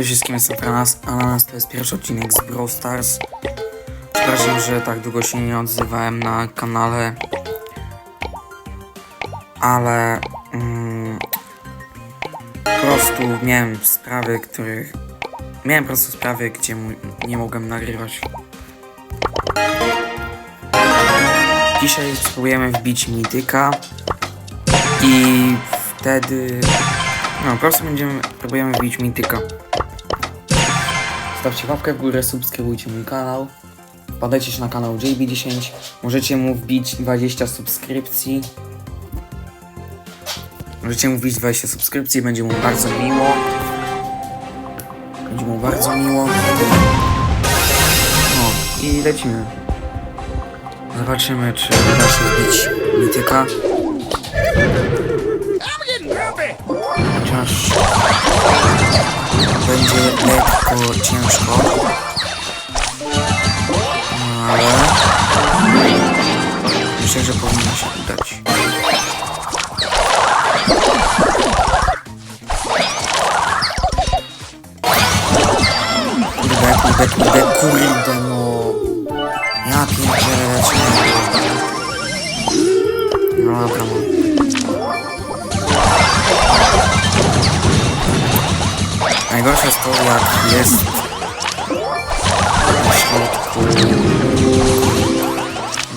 Cześć wszystkim, jestem Franas. Ananas to jest pierwszy odcinek z Brawl Stars. Przepraszam, że tak długo się nie odzywałem na kanale. Ale mm, po prostu miałem sprawy, których. Miałem po prostu sprawy, gdzie nie mogłem nagrywać. Dzisiaj spróbujemy wbić mityka i wtedy no, po prostu będziemy, próbujemy wbić mityka. Stawcie łapkę w górę, subskrybujcie mój kanał. Wpadajcie się na kanał JB10. Możecie mu wbić 20 subskrypcji. Możecie mu wbić 20 subskrypcji, będzie mu bardzo miło. Będzie mu bardzo miło. No i lecimy. Zobaczymy, czy uda się wbić mityka. Chociaż będzie lekko ciężko. Ale myślę, że powinno się udać. Kurde, kurde, kurde, kurde, no. Ja pierdzielę, jak jest na środku,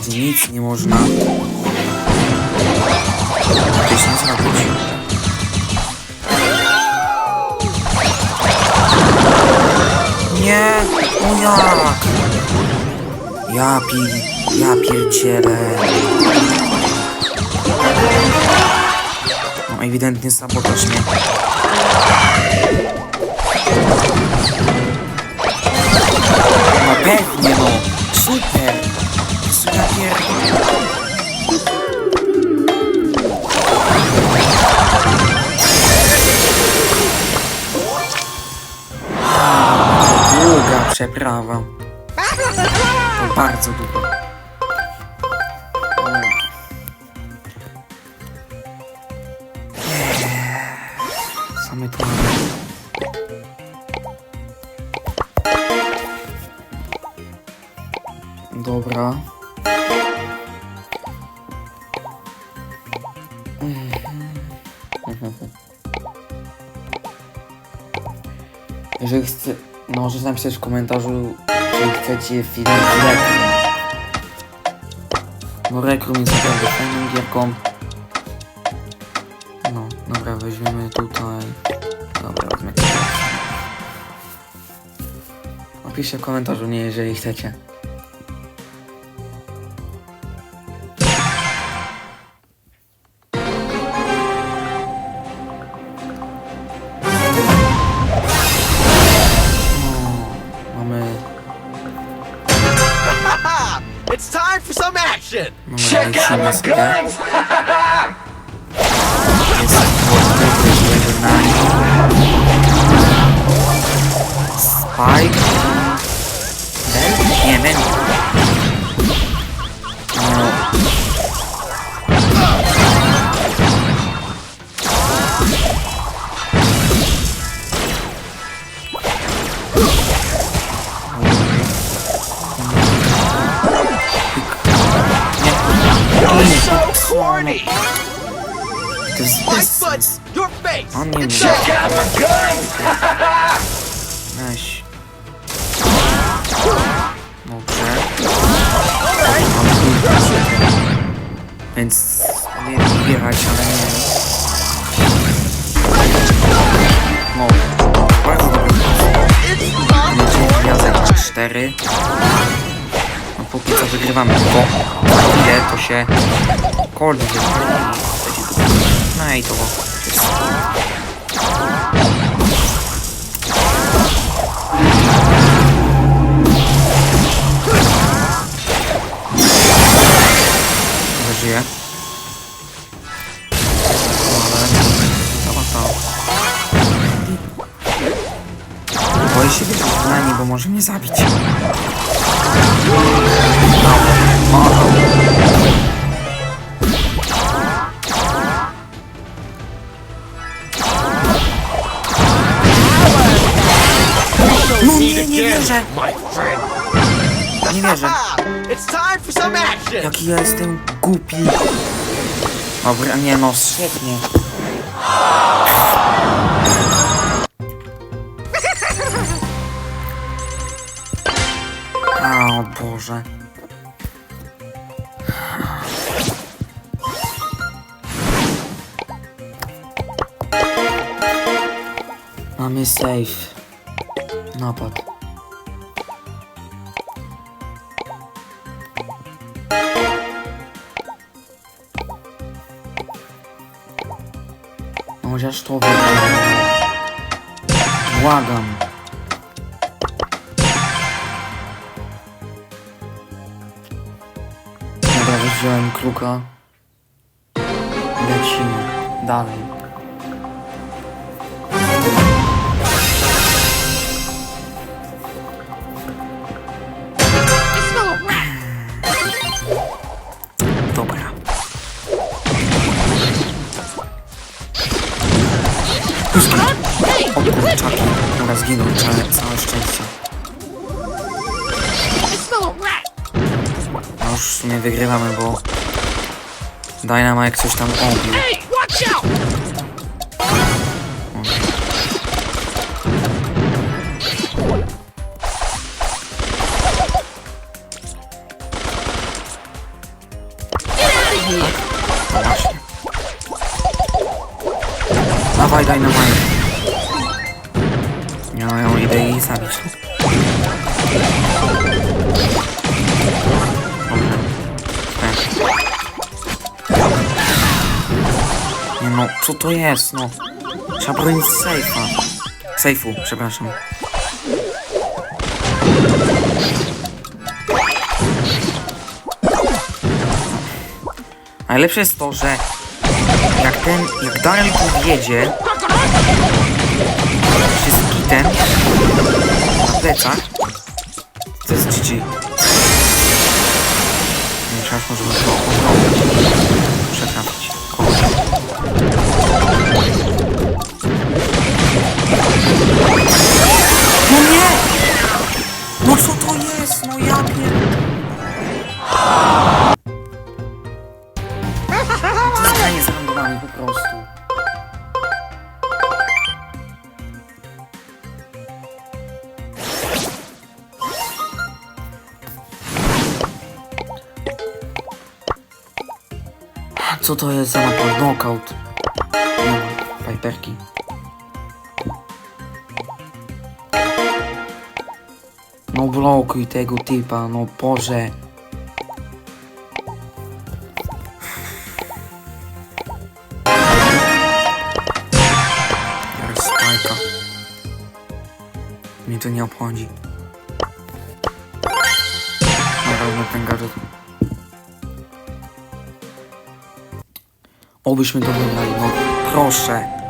gdzie nic nie można gdzieś nie zrobić. Nie, o jak? Ja pi, ja pierdzielę. No ewidentnie sabotaż mnie. No pewnie no, super. Pierdolę. Długa przeprawa. To bardzo długo. Dobra. Jeżeli chce, no możecie napisać w komentarzu, czy chcecie film z Rekrum. Bo Rekrum jest naprawdę fajną gierką. No, dobra, weźmiemy tutaj. Dobra, wezmę tutaj. Napiszcie w komentarzu, nie jeżeli chcecie. Mamy Check out my Więc nie wybierać, ale nie. No. Bardzo dobry. Będzie wniosek 4. No póki co wygrywamy, tylko za chwilę to się dobrze. No i to jest może mnie zabić. wierzę! my friend. Nie wierzę. It's time for some action. Jaki ja jestem głupi. Dobra, nie no, świetnie. O Boże. Mamy safe. Napad. No chociaż to wygląda. Błagam. Wziąłem kruka. Lecimy. Dalej. Dobra. O kurczaki. Dobra, zginął. Całe szczęście. W sumie wygrywamy, bo Dynamite coś tam obił. Dawaj Dynamite. Ja ją idę zabić. No, co to jest, no? Trzeba bronić sejfa. Sejfu, przepraszam. Najlepsze jest to, że jak ten, jak Daniel tu wjedzie się z kitem na plecach, to jest GG. Nie to przetrafić. Kogoś. No nie! No co to jest? No ja pier... Zostanie z randomami po prostu. Co to jest za? Knockout. Piperki. No blokuj tego typa, no Boże. Spajka. Mnie to nie obchodzi. Dobra, na ten gadżet. Obyśmy to wygrali, no proszę.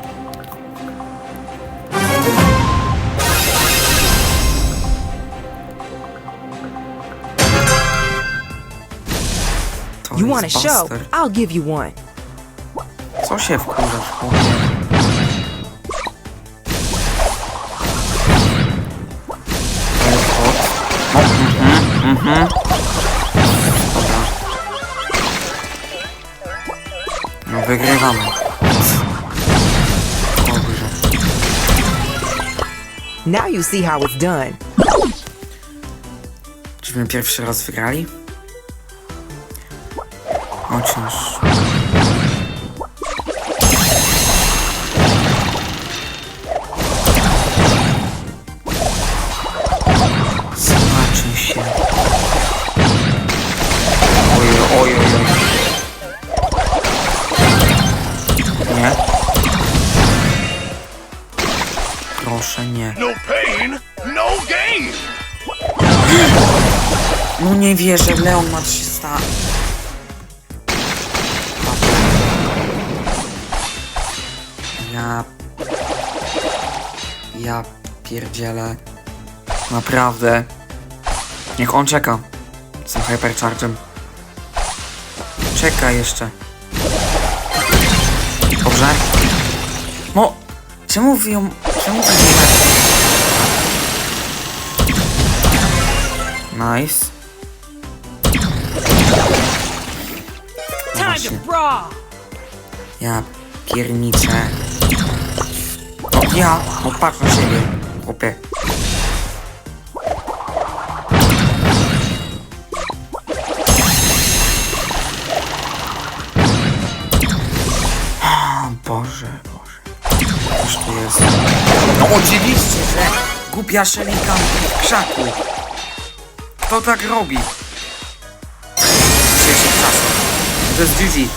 You jest want a show? Buster. I'll give you one. Co się wkurzasz, chłopie? No, mhm, mhm. Dobra. No wygrywamy. Dobrze. Now you see how it's done. Czyśmy pierwszy raz wygrali? Chociaż... Zobaczy się. Oj, oj, oj. Nie? Proszę nie. No pain, no gain. No nie wierzę, Leon ma 300. Ja pierdzielę. Naprawdę. Niech on czeka. Z tym hyperchargem. Czeka jeszcze. Dobrze? No, czemu ją... Czemu ją... Nice. No. Ja pierniczę. Ja! No patrz na siebie, chłopie. O, Boże, Boże. Cóż tu jest? No oczywiście, że głupia szelika w krzaku. Kto tak robi? Dzisiejszych czasach. To jest GG.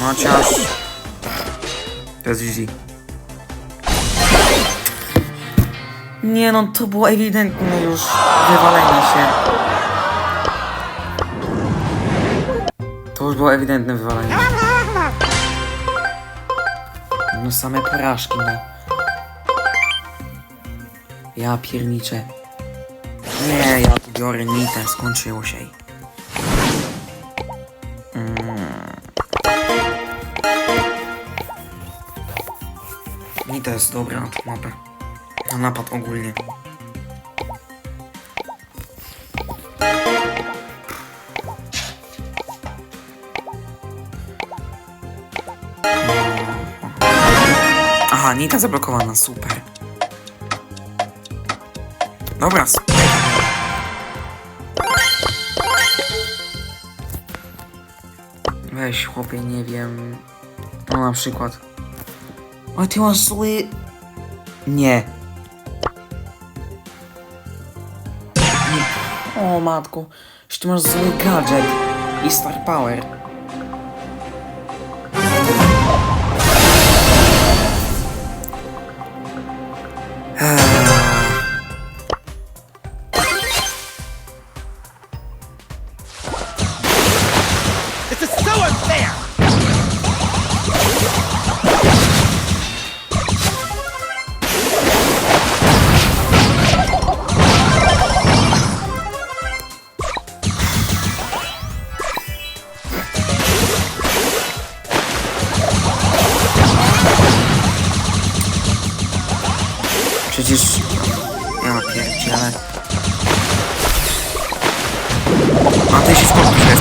Chociaż... To GG. Nie no, to było ewidentne już wywalenie się. To już było ewidentne wywalenie. No same porażki, no. Ja pierniczę. Nie, ja tu biorę nitę, skończyło się. Nita jest dobra na mapę. Na napad ogólnie. Aha, Nita zablokowana, super. Dobra. Weź chłopie, nie wiem. No na przykład. O, ty masz zły... Nie. O matko, że ty masz zły gadżet i star power. Przecież... Ja pierdzielę. A ty się spokój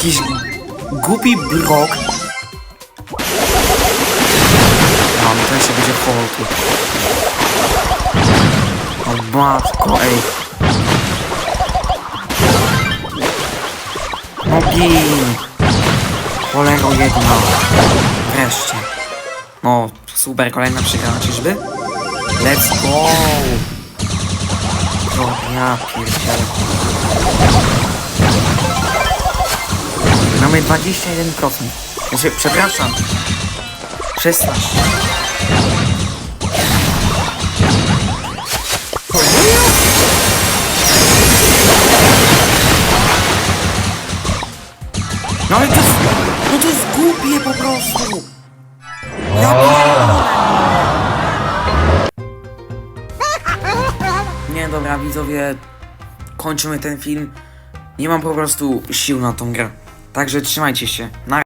Jakiś głupi brok. No to jeszcze będzie chował tu. O matko, ej. Gin. Cholero jedna. Wreszcie. No, super, kolejna przegrana, czyżby? Let's go! O, ja pierdzielę. Mamy 21%. Znaczy, przepraszam. 16. No ale to jest, no to jest głupie po prostu. Ja. Nie, dobra, widzowie, kończymy ten film. Nie mam po prostu sił na tą grę. Także trzymajcie się. Na